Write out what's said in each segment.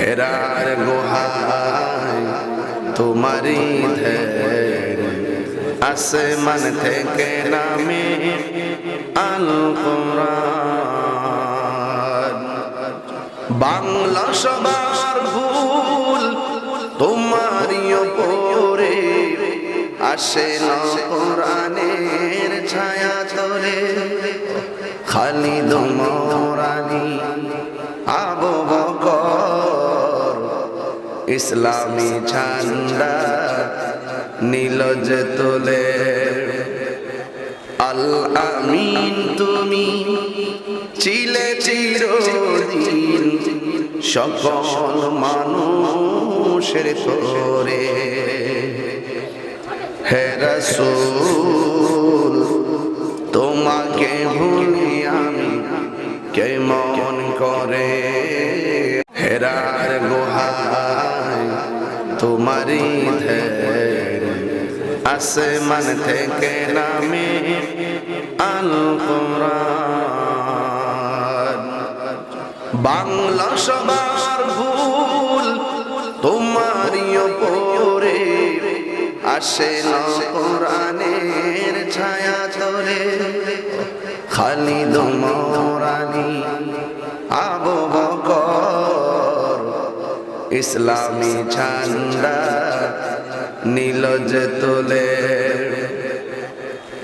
হেরার গুহায় তোমারি ধ্যান আসমান থেকে নামে আল বাংলা সবার ভুল, তোমারই ওপরে আসে না কোরআনের ছায়া তলে। খালি মোরানি আবু বকর ইসলামী ঝান্ডা নীলজ তোলে। আল আমিন, তুমি চিলে চিরদিন সকল মানুষের তোরে। হে তোমাকে ভুলি আমি কেমন করে? গুহায় তোমারি ধ্যান আসমান থেকে নামে বাংলা সবার ভুল, তোমারই ওপরে আসে কোরআনের ছায়া তলে। খালিদ মোরানি আবু বকর ইসলামী ঝান্ডা নীলজ তোলে।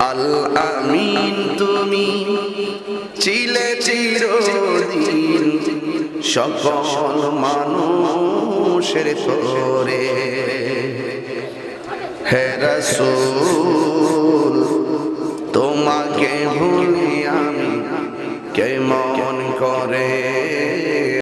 আল আমিন, তুমি চিলে চিরদিন সকল মানুষের তোরে হে রসুল, তোমাকে ভুলি আমি কেমন করে?